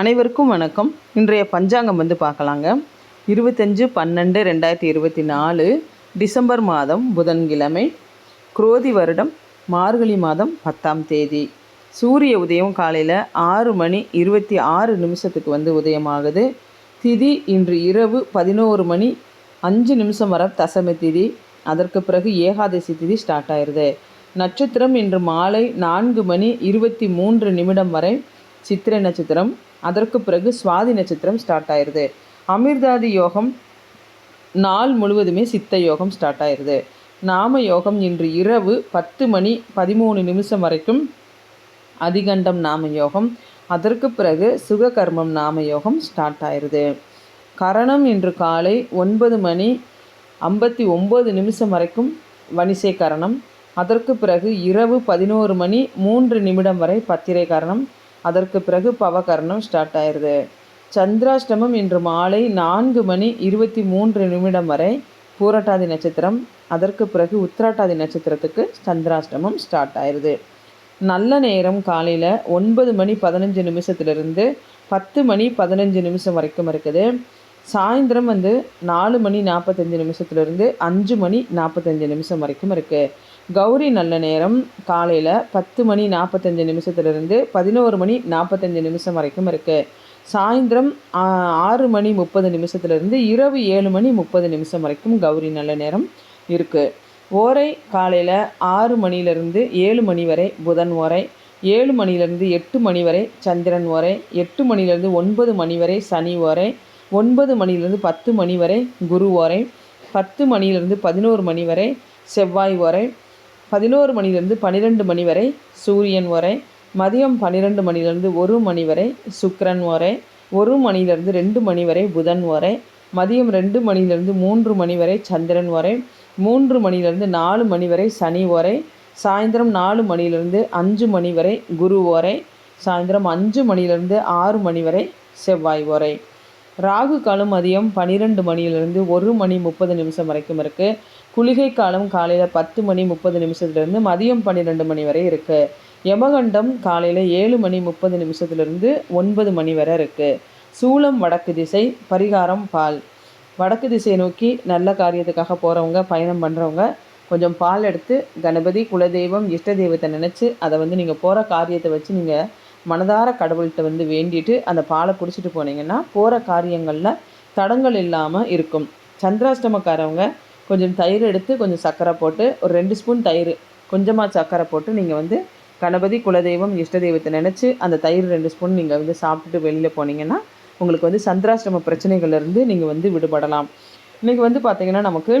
அனைவருக்கும் வணக்கம். இன்றைய பஞ்சாங்கம் வந்து பார்க்கலாங்க. இருபத்தஞ்சு பன்னெண்டு ரெண்டாயிரத்தி இருபத்தி நாலு டிசம்பர் மாதம் புதன்கிழமை குரோதி வருடம் மார்கழி மாதம் பத்தாம் தேதி. சூரிய உதயம் காலையில் ஆறு மணி இருபத்தி ஆறு நிமிஷத்துக்கு வந்து உதயமாகுது. திதி இன்று இரவு பதினோரு மணி அஞ்சு நிமிஷம் வர தசம திதி. அதற்கு பிறகு ஏகாதசி திதி ஸ்டார்ட் ஆயிடுது நட்சத்திரம் இன்று மாலை நான்கு மணி இருபத்தி மூன்று நிமிடம் வரை சித்திரை நட்சத்திரம் அதற்கு பிறகு சுவாதி நட்சத்திரம் ஸ்டார்ட் ஆயிடுது அமிர்தாதி யோகம் நாள் முழுவதுமே சித்த யோகம் ஸ்டார்ட் ஆயிடுது நாம யோகம் இன்று இரவு பத்து மணி பதிமூணு நிமிஷம் வரைக்கும் அதிகண்டம் நாம யோகம். அதற்கு பிறகு சுககர்மம் நாம யோகம் ஸ்டார்ட் ஆயிடுது கரணம் இன்று காலை ஒன்பது மணி ஐம்பத்தி ஒம்பது நிமிஷம் வரைக்கும் வனிசை கரணம். அதற்கு பிறகு இரவு பதினோரு மணி மூன்று நிமிடம் வரை பத்திரை கரணம். அதற்கு பிறகு பவகரணம் ஸ்டார்ட் ஆயிடுது சந்திராஷ்டமம் இன்று மாலை நான்கு மணி இருபத்தி மூன்று நிமிடம் வரை பூரட்டாதி நட்சத்திரம் அதற்கு பிறகு உத்திராட்டாதி நட்சத்திரத்துக்கு சந்திராஷ்டமம் ஸ்டார்ட் ஆயிடுது நல்ல நேரம் காலையில் ஒன்பது மணி பதினஞ்சு நிமிஷத்துலேருந்து பத்து மணி பதினஞ்சு நிமிஷம் வரைக்கும் இருக்குது. சாயந்தரம் வந்து நாலு மணி நாற்பத்தஞ்சு நிமிஷத்துலேருந்து அஞ்சு மணி நாற்பத்தஞ்சு நிமிஷம் வரைக்கும் இருக்குது கௌரி நல்ல நேரம். காலையில் பத்து மணி நாற்பத்தஞ்சு நிமிஷத்துலேருந்து பதினோரு மணி நாற்பத்தஞ்சு நிமிஷம் வரைக்கும் இருக்குது சாயந்தரம் ஆறு மணி முப்பது நிமிஷத்துலேருந்து இரவு ஏழு மணி முப்பது நிமிஷம் வரைக்கும் கௌரி நல்ல நேரம் இருக்குது ஓரை காலையில் ஆறு மணிலேருந்து ஏழு மணி வரை புதன் ஓரை ஏழு மணிலேருந்து எட்டு மணி வரை சந்திரன் ஓரை எட்டு மணிலேருந்து ஒன்பது மணி வரை சனி ஓரை ஒன்பது மணிலேருந்து பத்து மணி வரை குரு ஓரை பத்து மணிலேருந்து பதினோரு மணி வரை செவ்வாய் ஓரை பதினோரு மணிலிருந்து பன்னிரெண்டு மணி வரை சூரியன் வரை மதியம் பன்னிரெண்டு மணிலிருந்து ஒரு மணி வரை சுக்கரன் வரை ஒரு மணிலிருந்து ரெண்டு மணி வரை புதன் வரை மதியம் ரெண்டு மணிலிருந்து மூன்று மணி வரை சந்திரன் வரை மூன்று மணிலேருந்து நாலு மணி வரை சனி வரை சாயந்தரம் நாலு மணிலிருந்து அஞ்சு மணி வரை குரு வரை சாயந்தரம் அஞ்சு மணிலிருந்து ஆறு மணி வரை செவ்வாய் வரை. ராகு காலம் மதியம் பன்னிரெண்டு மணியிலிருந்து ஒரு மணி முப்பது நிமிஷம் வரைக்கும் இருக்குது குளிகை காலம் காலையில் பத்து மணி முப்பது நிமிஷத்துலேருந்து மதியம் பன்னிரெண்டு மணி வரை இருக்குது யமகண்டம் காலையில் ஏழு மணி முப்பது நிமிஷத்துலேருந்து ஒன்பது மணி வரை இருக்குது சூளம் வடக்கு திசை பரிகாரம் பால். வடக்கு திசையை நோக்கி நல்ல காரியத்துக்காக போகிறவங்க பயணம் பண்ணுறவங்க கொஞ்சம் பால் எடுத்து கணபதி குலதெய்வம் இஷ்ட தெய்வத்தை நினச்சி அதை வந்து நீங்கள் போகிற காரியத்தை வச்சு நீங்கள் மனதார கடவுள்கிட்ட வந்து வேண்டிட்டு அந்த பாலை குடிச்சிட்டு போனீங்கன்னா போகிற காரியங்களில் தடங்கள் இல்லாமல் இருக்கும். சந்திராஷ்டமக்காரவங்க கொஞ்சம் தயிர் எடுத்து கொஞ்சம் சர்க்கரை போட்டு ஒரு ரெண்டு ஸ்பூன் தயிர் கொஞ்சமாக சர்க்கரை போட்டு நீங்கள் வந்து கணபதி குலதெய்வம் இஷ்ட தெய்வத்தை நினச்சி அந்த தயிர் ரெண்டு ஸ்பூன் நீங்கள் வந்து சாப்பிட்டுட்டு வெளியில் போனீங்கன்னா உங்களுக்கு வந்து சந்திராஷ்டம பிரச்சனைகள்லேருந்து நீங்கள் வந்து விடுபடலாம். இன்றைக்கி வந்து பார்த்திங்கன்னா நமக்கு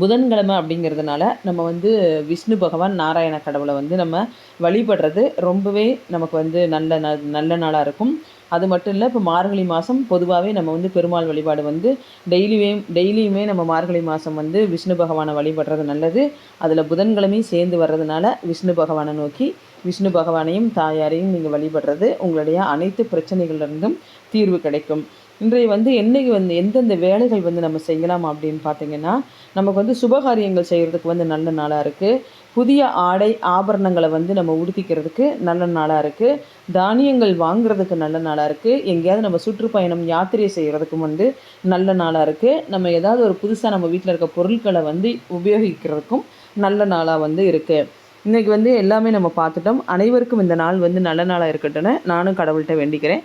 புதன்கிழமை அப்படிங்கிறதுனால நம்ம வந்து விஷ்ணு பகவான் நாராயண கடவுளை வந்து நம்ம வழிபடுறது ரொம்பவே நமக்கு வந்து நல்ல நல்ல நாளாக இருக்கும். அது மட்டும் இல்லை இப்போ மார்கழி மாதம் பொதுவாகவே நம்ம வந்து பெருமாள் வழிபாடு வந்து டெய்லியுமே டெய்லியுமே நம்ம மார்கழி மாதம் வந்து விஷ்ணு பகவானை வழிபடுறது நல்லது. அதில் புதன்கிழமையும் சேர்ந்து வர்றதுனால விஷ்ணு பகவானை நோக்கி விஷ்ணு பகவானையும் தாயாரையும் நீங்கள் வழிபடுறது உங்களுடைய அனைத்து பிரச்சனைகளிலிருந்தும் தீர்வு கிடைக்கும். இன்றைய வந்து என்னைக்கு வந்து எந்தெந்த வேலைகள் வந்து நம்ம செய்யலாம் அப்படின்னு பார்த்தீங்கன்னா நமக்கு வந்து சுபகாரியங்கள் செய்கிறதுக்கு வந்து நல்ல நாளாக இருக்குது புதிய ஆடை ஆபரணங்களை வந்து நம்ம உடுத்திக்கிறதுக்கு நல்ல நாளாக இருக்குது தானியங்கள் வாங்குறதுக்கு நல்ல நாளாக இருக்குது எங்கேயாவது நம்ம சுற்றுப்பயணம் யாத்திரை செய்கிறதுக்கும் வந்து நல்ல நாளாக இருக்குது நம்ம ஏதாவது ஒரு புதுசாக நம்ம வீட்டில் இருக்க பொருட்களை வந்து உபயோகிக்கிறதுக்கும் நல்ல நாளாக வந்து இருக்குது இன்றைக்கி வந்து எல்லாமே நம்ம பார்த்துட்டோம். அனைவருக்கும் இந்த நாள் வந்து நல்ல நாளாக இருக்கட்டும்னு நானும் கடவுள்கிட்ட வேண்டிக்கிறேன்.